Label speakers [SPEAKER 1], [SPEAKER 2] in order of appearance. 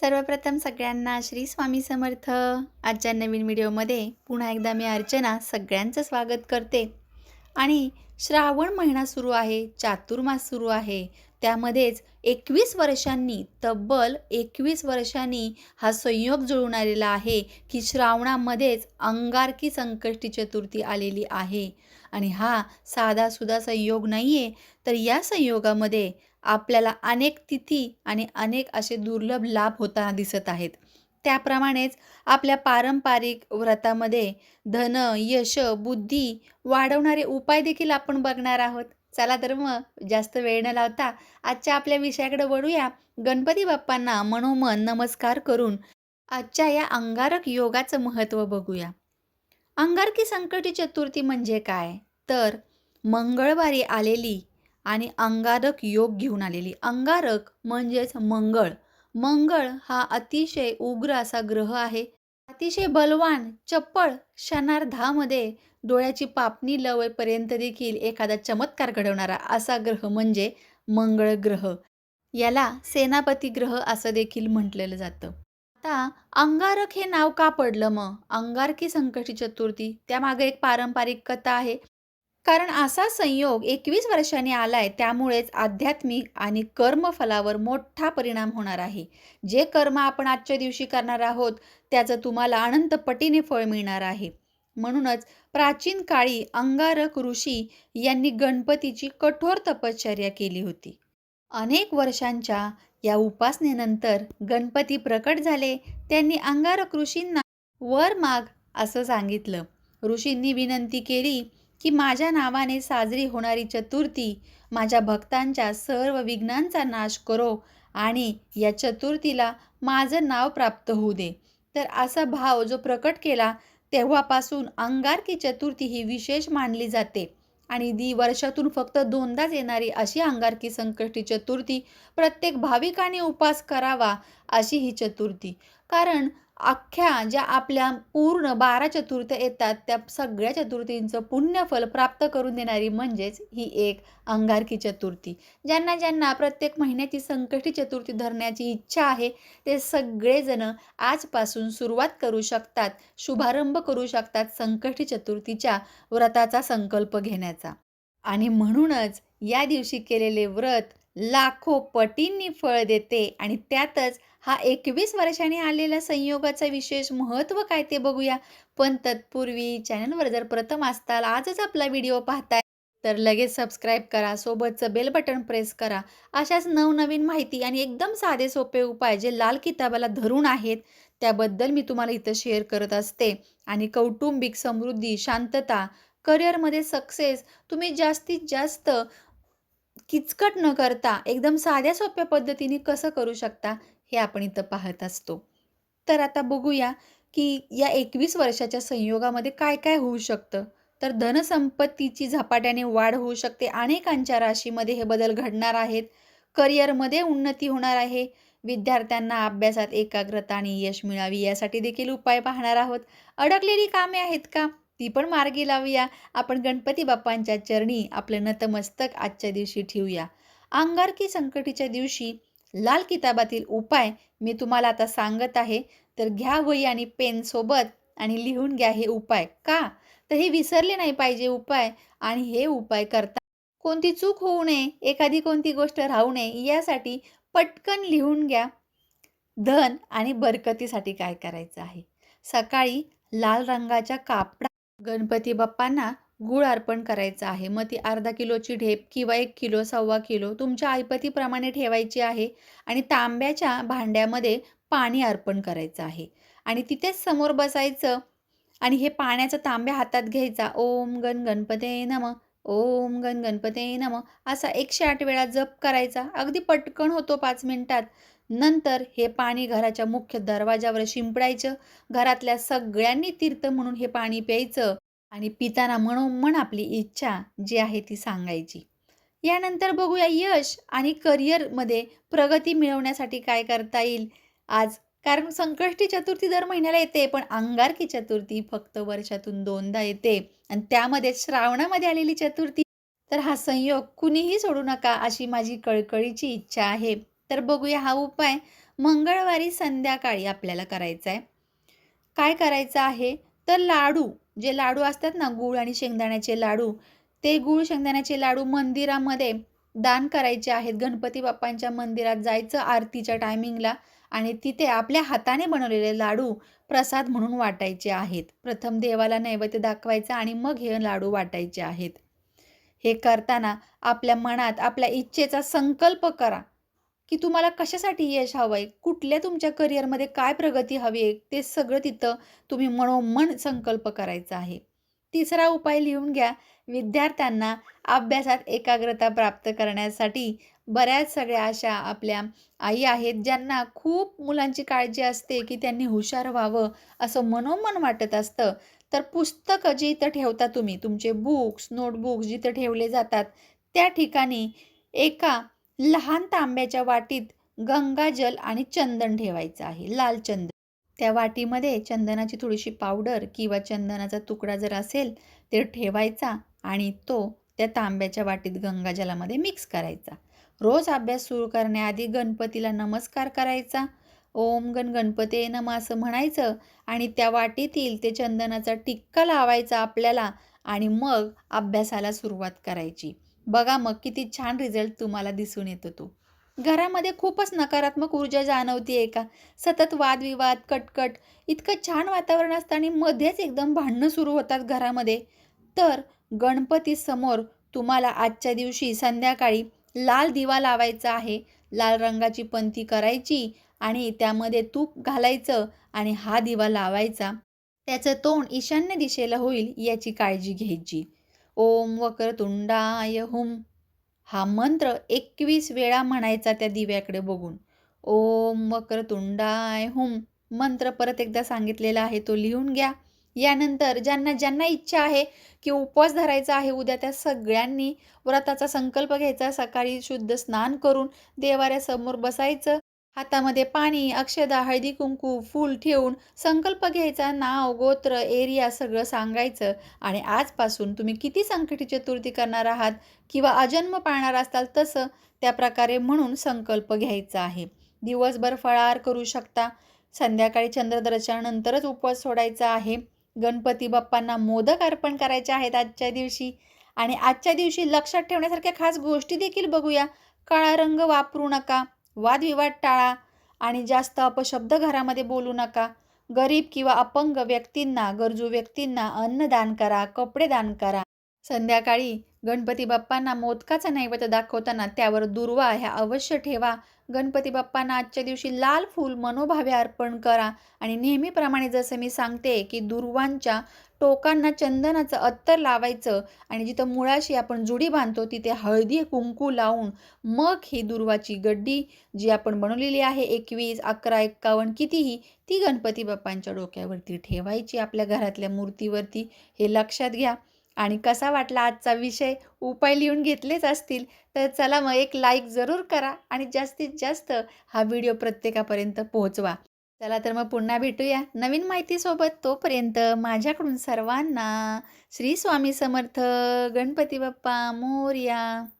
[SPEAKER 1] सर्वप्रथम सगळ्यांना श्री स्वामी समर्थ. आजच्या नवीन व्हिडिओमध्ये पुन्हा एकदा मी अर्चना सगळ्यांचं स्वागत करते. आणि श्रावण महिना सुरू आहे चातुर्मास सुरू आहे. त्यामध्येच एकवीस वर्षांनी तब्बल एकवीस वर्षांनी हा संयोग जुळून आलेला आहे की श्रावणामध्येच अंगारकी संकष्टी चतुर्थी आलेली आहे. आणि हा साधासुद्धा संयोग नाही आहे तर या संयोगामध्ये आपल्याला अनेक तिथी आणि अनेक असे दुर्लभ लाभ होताना दिसत आहेत. त्याप्रमाणेच आपल्या पारंपरिक व्रतामध्ये धन यश बुद्धी वाढवणारे उपाय देखील आपण बघणार आहोत. चला तर मग जास्त वेळ न लावता आजच्या आपल्या विषयाकडे वळूया. गणपती बाप्पांना मनोमन नमस्कार करून आजच्या या अंगारक योगाचं महत्त्व बघूया. अंगारकी संकटी चतुर्थी म्हणजे काय? तर मंगळवारी आलेली आणि अंगारक योग घेऊन आलेली. अंगारक म्हणजेच मंगळ. मंगळ हा अतिशय उग्र असा ग्रह आहे. अतिशय बलवान चप्पळ क्षणार्धामध्ये डोळ्याची पापणी लवेपर्यंत देखील एखादा चमत्कार घडवणारा असा ग्रह म्हणजे मंगळ ग्रह. याला सेनापती ग्रह असं देखील म्हटलेलं जातं. आता अंगारक हे नाव का पडलं मग? अंगारकी संकटी चतुर्थी त्यामागे एक पारंपरिक कथा आहे. कारण असा संयोग एकवीस वर्षांनी आलाय त्यामुळेच आध्यात्मिक आणि कर्मफलावर मोठा परिणाम होणार आहे. जे कर्म आपण आजच्या दिवशी करणार आहोत त्याचं तुम्हाला अनंत पटीने फळ मिळणार आहे. म्हणूनच प्राचीन काळी अंगारक ऋषी यांनी गणपतीची कठोर तपश्चर्या केली होती. अनेक वर्षांच्या या उपासनेनंतर गणपती प्रकट झाले त्यांनी अंगारक ऋषींना वर माग असं सांगितलं. ऋषींनी विनंती केली की माझ्या नावाने साजरी होणारी चतुर्थी माझ्या भक्तांच्या सर्व विघ्नांचा नाश करो आणि या चतुर्थीला माझं नाव प्राप्त होऊ दे. तर असा भाव जो प्रकट केला तेव्हापासून अंगारकी चतुर्थी ही विशेष मानली जाते. आणि दी वर्षातून फक्त दोनदाच येणारी अशी अंगारकी संकष्टी चतुर्थी प्रत्येक भाविकाने उपास करावा अशी ही चतुर्थी. कारण अख्ख्या ज्या आपल्या पूर्ण बारा चतुर्थ येतात त्या सगळ्या चतुर्थींचं पुण्यफल प्राप्त करून देणारी म्हणजेच ही एक अंगारकी चतुर्थी. ज्यांना ज्यांना प्रत्येक महिन्याची संकष्टी चतुर्थी धरण्याची इच्छा आहे ते सगळेजण आजपासून सुरुवात करू शकतात शुभारंभ करू शकतात संकष्टी चतुर्थीच्या व्रताचा संकल्प घेण्याचा. आणि म्हणूनच या दिवशी केलेले व्रत लाखो पटींनी फळ देते आणि त्यातच हा एकवीस वर्षाने आलेल्या संयोगाचा विशेष महत्त्व काय ते बघूया. पण तत्पूर्वी चॅनलवर जर प्रथम असताल आजच आपला व्हिडिओ पाहताय तर लगेच सबस्क्राईब करा सोबतचं बेल बटन प्रेस करा. अशाच नवनवीन माहिती आणि एकदम साधे सोपे उपाय जे लाल किताबाला धरून आहेत त्याबद्दल मी तुम्हाला इथं शेअर करत असते. आणि कौटुंबिक समृद्धी शांतता करिअरमध्ये सक्सेस तुम्ही जास्तीत जास्त किचकट न करता एकदम साध्या सोप्या पद्धतीने कसं करू शकता हे आपण इथं पाहत असतो. तर आता बघूया की या एकवीस वर्षाच्या संयोगामध्ये काय काय होऊ शकतं? तर धनसंपत्तीची झपाट्याने वाढ होऊ शकते. अनेकांच्या राशीमध्ये हे बदल घडणार आहेत. करिअरमध्ये उन्नती होणार आहे. विद्यार्थ्यांना अभ्यासात एकाग्रता आणि यश मिळावी यासाठी देखील उपाय पाहणार आहोत. अडकलेली कामे आहेत का? ती पण मार्गी लावूया. आपण गणपती बाप्पांच्या चरणी आपलं नतमस्तक आजच्या दिवशी ठेवूया. अंगारकी संकटीच्या दिवशी लाल किताबातील उपाय मी तुम्हाला आता सांगत आहे. तर घ्या वही आणि पेन सोबत आणि लिहून घ्या हे उपाय. का? तर हे विसरले नाही पाहिजे उपाय आणि हे उपाय करता कोणती चूक होऊ नये एखादी कोणती गोष्ट राहू नये यासाठी पटकन लिहून घ्या. धन आणि बरकतीसाठी काय करायचं आहे? सकाळी लाल रंगाच्या कापडा गणपती बाप्पांना गुळ अर्पण करायचं आहे. मग ती अर्धा किलोची ढेप किंवा एक किलो सव्वा किलो तुमच्या ऐपतीप्रमाणे ठेवायची आहे आणि तांब्याच्या भांड्यामध्ये पाणी अर्पण करायचं आहे. आणि तिथेच समोर बसायचं आणि हे पाण्याचा तांब्या हातात घ्यायचा. ओम गण गणपते नम ओम गण गणपते नम असा एकशे आठ वेळा जप करायचा. अगदी पटकन होतो पाच मिनिटात. नंतर हे पाणी घराच्या मुख्य दरवाजावर शिंपडायचं. घरातल्या सगळ्यांनी तीर्थ म्हणून हे पाणी प्यायचं आणि पिताना मनोमन आपली इच्छा जी आहे ती सांगायची. यानंतर बघूया यश आणि करिअरमध्ये प्रगती मिळवण्यासाठी काय करता येईल. आज कारण संकष्टी चतुर्थी दर महिन्याला येते पण अंगारकी चतुर्थी फक्त वर्षातून दोनदा येते. आणि त्यामध्ये श्रावणामध्ये आलेली चतुर्थी तर हा संयोग कुणीही सोडू नका अशी माझी कळकळीची इच्छा आहे. तर बघूया हा उपाय मंगळवारी संध्याकाळी आपल्याला करायचा आहे काय करायचं आहे? तर लाडू जे लाडू असतात ना गूळ आणि शेंगदाण्याचे लाडू ते गूळ शेंगदाण्याचे लाडू मंदिरामध्ये दान करायचे आहेत. गणपती बाप्पांच्या मंदिरात जायचं आरतीच्या टायमिंगला आणि तिथे आपल्या हाताने बनवलेले लाडू प्रसाद म्हणून वाटायचे आहेत. प्रथम देवाला नैवेद्य दाखवायचा आणि मग हे लाडू वाटायचे आहेत. हे करताना आपल्या मनात आपल्या इच्छेचा संकल्प करा. की तुम्हाला कशासाठी यश हवं आहे कुठल्या तुमच्या करिअरमध्ये काय प्रगती हवी आहे? ते सगळं तिथं तुम्ही मनोमन संकल्प करायचा आहे. तिसरा उपाय लिहून घ्या. विद्यार्थ्यांना अभ्यासात एकाग्रता प्राप्त करण्यासाठी बऱ्याच सगळ्या अशा आपल्या आई आहेत ज्यांना खूप मुलांची काळजी असते की त्यांनी हुशार व्हावं असं मनोमन वाटत असतं. तर पुस्तकं जी इथं ठेवता तुम्ही तुमचे बुक्स नोटबुक्स जिथं ठेवले जातात त्या ठिकाणी एका लहान तांब्याच्या वाटीत गंगाजल आणि चंदन ठेवायचं आहे लाल चंदन. त्या वाटीमध्ये चंदनाची थोडीशी पावडर किंवा चंदनाचा तुकडा जर असेल ते ठेवायचा आणि तो त्या तांब्याच्या वाटीत गंगाजलामध्ये मिक्स करायचा. रोज अभ्यास सुरू करण्याआधी गणपतीला नमस्कार करायचा. ओम गण गणपते नम असं म्हणायचं आणि त्या वाटीतील ते चंदनाचा टिक्का लावायचा आपल्याला आणि मग अभ्यासाला सुरुवात करायची. बघा मग किती छान रिझल्ट तुम्हाला दिसून येतो तो. घरामध्ये खूपच नकारात्मक ऊर्जा जाणवती आहे का सतत वादविवाद कटकट इतकं छान वातावरण असतं आणि मध्येच एकदम भांडणं सुरू होतात घरामध्ये. तर गणपती समोर तुम्हाला आजच्या दिवशी संध्याकाळी लाल दिवा लावायचा आहे. लाल रंगाची पंथी करायची आणि त्यामध्ये तूप घालायचं आणि हा दिवा लावायचा. त्याचं तोंड ईशान्य दिशेला होईल याची काळजी घ्यायची. ओम वक्रतुंडाय हुम हा. मंत्र एकवीस वेळा म्हणायचा त्या दिव्याकडे बघून. ओम वक्रतुंडाय हुम मंत्र परत एकदा सांगितलेला आहे तो लिहून घ्या. यानंतर ज्यांना ज्यांना इच्छा आहे की उपवास धरायचा आहे उद्या त्या सगळ्यांनी व्रताचा संकल्प घ्यायचा सकाळी शुद्ध स्नान करून देवाऱ्यासमोर बसायचं. हातामध्ये पाणी अक्षदा हळदी कुंकू फूल ठेवून संकल्प घ्यायचा नाव गोत्र एरिया सगळं सांगायचं. आणि आजपासून तुम्ही किती संकटी चतुर्थी करणार आहात किंवा अजन्म पाळणार असाल तसं त्या प्रकारे म्हणून संकल्प घ्यायचा आहे. दिवसभर फळार करू शकता. संध्याकाळी चंद्रदर्शनानंतरच उपवास सोडायचा आहे. गणपती बाप्पांना मोदक अर्पण करायचे आहेत आजच्या दिवशी. आणि आजच्या दिवशी लक्षात ठेवण्यासारख्या खास गोष्टी देखील बघूया. काळा रंग वापरू नका. वादविवाद टाळा आणि जास्त अपशब्द घरामध्ये बोलू नका. गरीब किंवा अपंग व्यक्तींना गरजू व्यक्तींना अन्नदान करा कपडे दान करा. संध्याकाळी गणपती बाप्पांना मोदकाचा नैवेद्य दाखवताना त्यावर दुर्वा ह्या अवश्य ठेवा. गणपती बाप्पांना आजच्या दिवशी लाल फूल मनोभावे अर्पण करा आणि नेहमीप्रमाणे जसं मी सांगते की दुर्वांच्या टोकांना चंदनाचं अत्तर लावायचं आणि जिथं मुळाशी आपण जुडी बांधतो तिथे हळदी कुंकू लावून मग ही दुर्वाची गड्डी जी आपण बनवलेली आहे एकवीस अकरा एक्कावन्न कितीही ती गणपती बाप्पांच्या डोक्यावरती ठेवायची आपल्या घरातल्या मूर्तीवरती हे लक्षात घ्या. आणि कसा वाटला आजचा विषय? उपाय लिहून घेतलेच असतील. तर चला मग एक लाईक जरूर करा आणि जास्तीत जास्त हा व्हिडिओ प्रत्येकापर्यंत पोहोचवा. चला तर मग पुन्हा भेटूया नवीन माहितीसोबत. तोपर्यंत माझ्याकडून सर्वांना श्री स्वामी समर्थ गणपती बाप्पा मोर्या.